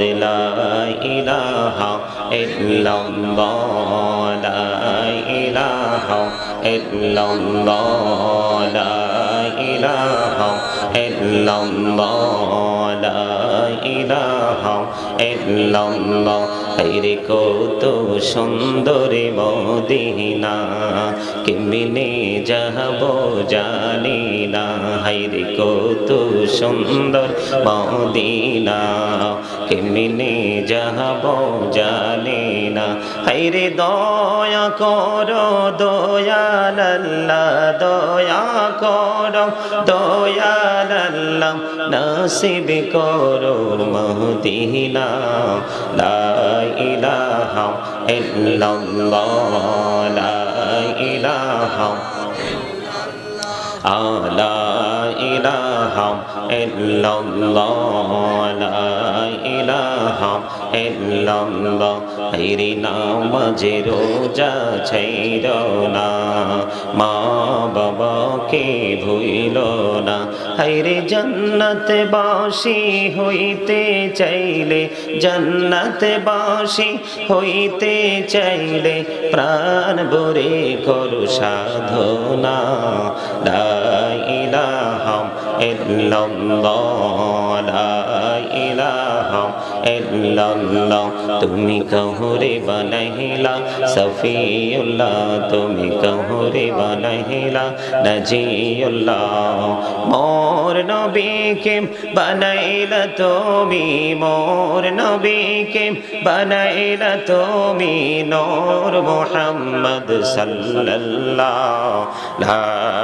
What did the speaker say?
لا إله إلا الله لا إله إلا الله لا إله إلا الله لا إله إلا الله হাইরে কত সুন্দরী মদিনা কেমনে যাব জানি না হাইরে কত সুন্দর মদিনা কেমনে যাব জানি না। হাইরে দয়া করো দয়াল্লাহ দয়া করো দয়াল্লাহ নসিব করো মদিনা লা ইলাহা ইল্লাল্লাহ, লা ইলাহা লা ইলাহা ইল্লাল্লাহ, লা ইলাহা ইল্লাল্লাহ, হাইরে নামাজে রোজা ছাইর না, মা বাবাকে ভুইল না। হাইরে জান্নাতে বাসি হইতে চাইলে জান্নাতে বাসি হইতে চাইলে প্রাণ ভরে করু সাধনা। লা ইলাহা ইল্লাল্লাহ, লা ইলাহা ইল্লাল্লাহ। তুমি কহুরে বানাইলা, সফিউল্লাহ। তুমি কহুরে বানাইলা, নজিউল্লাহ। মোর নবীকে বানাইলা তুমি, মোর নবীকে বানাইলা তুমি নূর মুহাম্মদ সাল্লাল্লাহ। লা